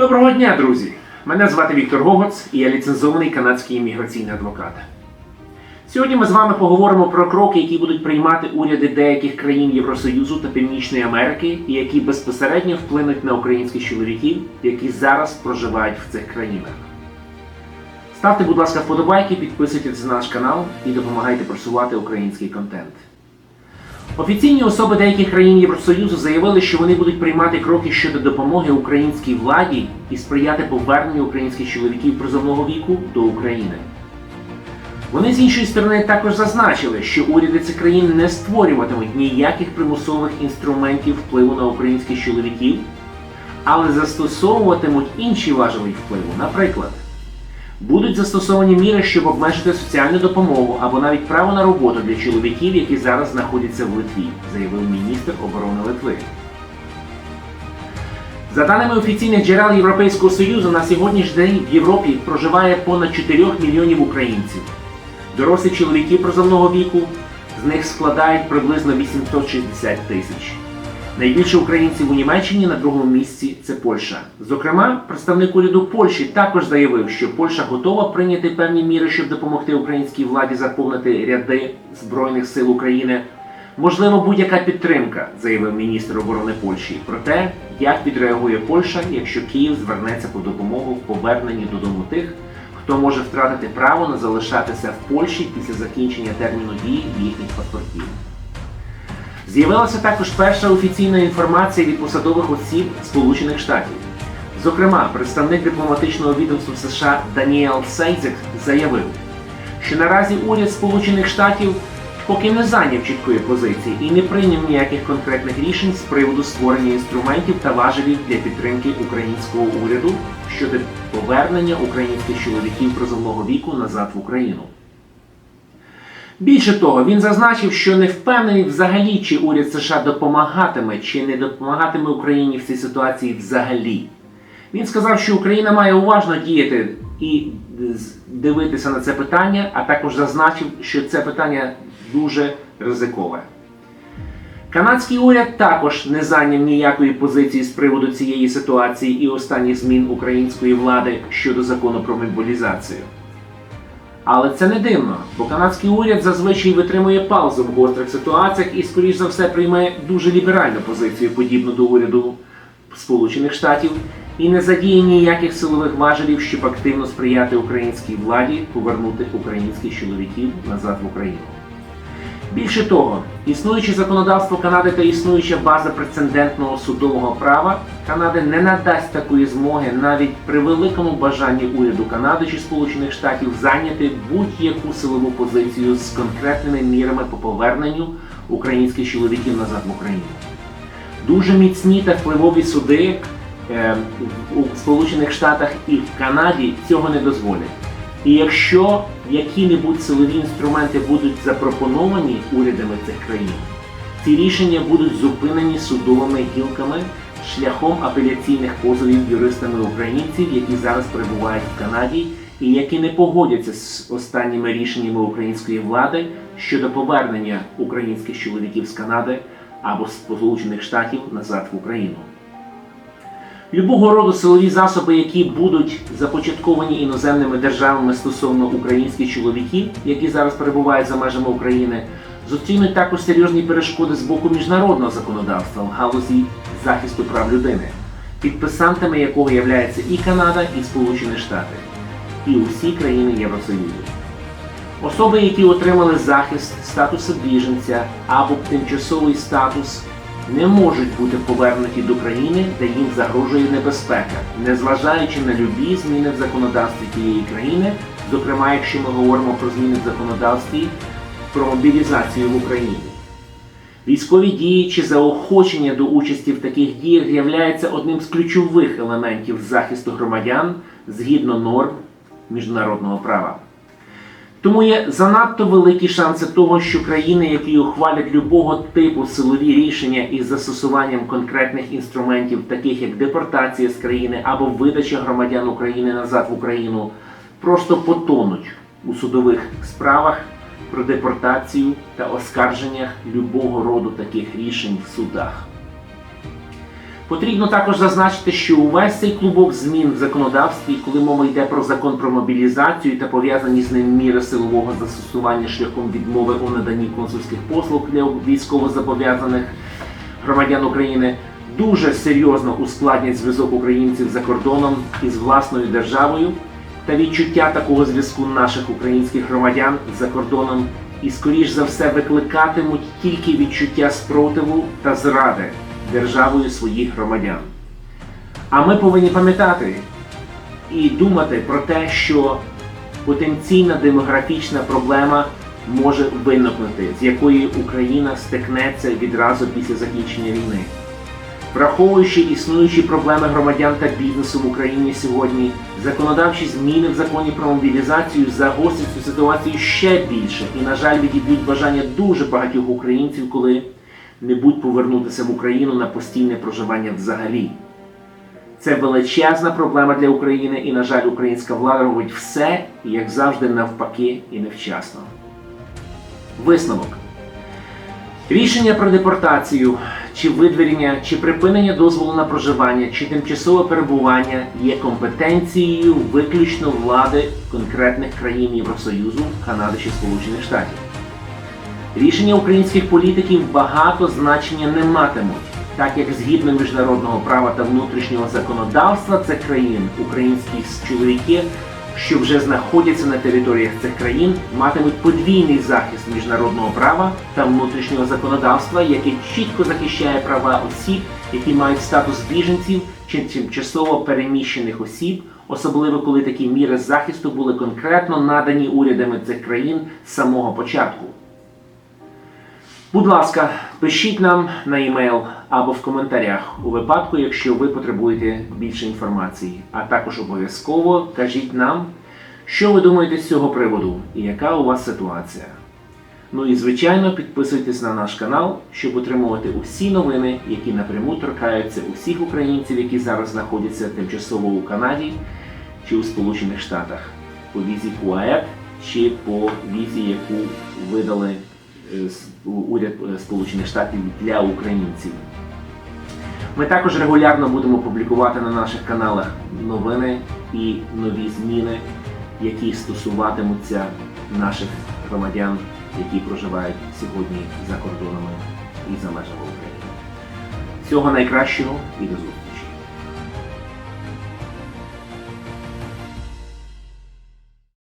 Доброго дня, друзі! Мене звати Віктор Гогоц і я ліцензований канадський імміграційний адвокат. Сьогодні ми з вами поговоримо про кроки, які будуть приймати уряди деяких країн Євросоюзу та Північної Америки, і які безпосередньо вплинуть на українських чоловіків, які зараз проживають в цих країнах. Ставте, будь ласка, вподобайки, підписуйтесь на наш канал і допомагайте просувати український контент. Офіційні особи деяких країн Євросоюзу заявили, що вони будуть приймати кроки щодо допомоги українській владі і сприяти поверненню українських чоловіків призовного віку до України. Вони з іншої сторони також зазначили, що уряди цих країн не створюватимуть ніяких примусових інструментів впливу на українських чоловіків, але застосовуватимуть інші важелі впливу. Наприклад, будуть застосовані міри, щоб обмежити соціальну допомогу або навіть право на роботу для чоловіків, які зараз знаходяться в Литві, заявив міністр оборони Литви. За даними офіційних джерел Європейського Союзу, на сьогоднішній день в Європі проживає понад 4 мільйонів українців. Дорослі чоловіки призовного віку з них складають приблизно 860 тисяч. Найбільше українців у Німеччині на другому місці це Польща. Зокрема, представник уряду Польщі також заявив, що Польща готова прийняти певні міри, щоб допомогти українській владі заповнити ряди Збройних сил України. Можливо, будь-яка підтримка, заявив міністр оборони Польщі, про те, як відреагує Польща, якщо Київ звернеться по допомогу в поверненні додому тих, хто може втратити право на залишатися в Польщі після закінчення терміну дії їхніх паспортів. З'явилася також перша офіційна інформація від посадових осіб Сполучених Штатів. Зокрема, представник дипломатичного відомства США Даніел Сейзек заявив, що наразі уряд Сполучених Штатів поки не зайняв чіткої позиції і не прийняв ніяких конкретних рішень з приводу створення інструментів та важелів для підтримки українського уряду щодо повернення українських чоловіків призовного віку назад в Україну. Більше того, він зазначив, що не впевнений взагалі, чи уряд США допомагатиме чи не допомагатиме Україні в цій ситуації взагалі. Він сказав, що Україна має уважно діяти і дивитися на це питання, а також зазначив, що це питання дуже ризикове. Канадський уряд також не зайняв ніякої позиції з приводу цієї ситуації і останніх змін української влади щодо закону про мобілізацію. Але це не дивно, бо канадський уряд зазвичай витримує паузу в гострих ситуаціях і, скоріш за все, приймає дуже ліберальну позицію, подібну до уряду Сполучених Штатів, і не задіє ніяких силових важелів, щоб активно сприяти українській владі повернути українських чоловіків назад в Україну. Більше того, існуюче законодавство Канади та існуюча база прецедентного судового права Канади не надасть такої змоги навіть при великому бажанні уряду Канади чи Сполучених Штатів зайняти будь-яку силову позицію з конкретними мірами по поверненню українських чоловіків назад в Україну. Дуже міцні та впливові суди е, у Сполучених Штатах і в Канаді цього не дозволять. І якщо які-небудь силові інструменти будуть запропоновані урядами цих країн, ці рішення будуть зупинені судовими гілками шляхом апеляційних позовів юристами українців, які зараз перебувають в Канаді, і які не погодяться з останніми рішеннями української влади щодо повернення українських чоловіків з Канади або Сполучених Штатів назад в Україну. Любого роду силові засоби, які будуть започатковані іноземними державами стосовно українських чоловіків, які зараз перебувають за межами України, зустрінуть також серйозні перешкоди з боку міжнародного законодавства в галузі захисту прав людини, підписантами якого являються і Канада, і Сполучені Штати, і усі країни Євросоюзу. Особи, які отримали захист статусу біженця або тимчасовий статус, не можуть бути повернуті до країни, де їм загрожує небезпека, незважаючи на любі зміни в законодавстві тієї країни, зокрема, якщо ми говоримо про зміни в законодавстві про мобілізацію в Україні. Військові дії чи заохочення до участі в таких діях являється одним з ключових елементів захисту громадян згідно норм міжнародного права. Тому є занадто великі шанси того, що країни, які ухвалять любого типу силові рішення із застосуванням конкретних інструментів, таких як депортація з країни або видача громадян України назад в Україну, просто потонуть у судових справах про депортацію та оскарженнях любого роду таких рішень в судах. Потрібно також зазначити, що увесь цей клубок змін в законодавстві, коли мова йде про закон про мобілізацію та пов'язані з ним міри силового застосування шляхом відмови у наданні консульських послуг для військовозобов'язаних громадян України, дуже серйозно ускладнять зв'язок українців за кордоном із власною державою та відчуття такого зв'язку наших українських громадян за кордоном і, скоріш за все, викликатимуть тільки відчуття спротиву та зради державою своїх громадян. А ми повинні пам'ятати і думати про те, що потенційна демографічна проблема може виникнути, з якої Україна стикнеться відразу після закінчення війни. Враховуючи існуючі проблеми громадян та бізнесу в Україні сьогодні, законодавчі зміни в законі про мобілізацію загострять цю ситуацію ще більше і, на жаль, відіб'ють бажання дуже багатьох українців, коли небудь повернутися в Україну на постійне проживання взагалі. Це величезна проблема для України, і, на жаль, українська влада робить все, як завжди, навпаки і невчасно. Висновок. Рішення про депортацію, чи видворення, чи припинення дозволу на проживання, чи тимчасове перебування є компетенцією виключно влади конкретних країн Євросоюзу, Канади чи Сполучених Штатів. Рішення українських політиків багато значення не матимуть, так як згідно міжнародного права та внутрішнього законодавства цих країн українські чоловіки, що вже знаходяться на територіях цих країн, матимуть подвійний захист міжнародного права та внутрішнього законодавства, яке чітко захищає права осіб, які мають статус біженців чи тимчасово переміщених осіб, особливо коли такі міри захисту були конкретно надані урядами цих країн з самого початку. Будь ласка, пишіть нам на e-mail або в коментарях у випадку, якщо ви потребуєте більше інформації. А також обов'язково кажіть нам, що ви думаєте з цього приводу і яка у вас ситуація. Ну і звичайно підписуйтесь на наш канал, щоб отримувати усі новини, які напряму торкаються усіх українців, які зараз знаходяться тимчасово у Канаді чи у Сполучених Штатах по візі КУАЕП чи по візі, яку видали уряд е, Сполучених Штатів для українців. Ми також регулярно будемо публікувати на наших каналах новини і нові зміни, які стосуватимуться наших громадян, які проживають сьогодні за кордонами і за межами України. Всього найкращого і до зустрічі!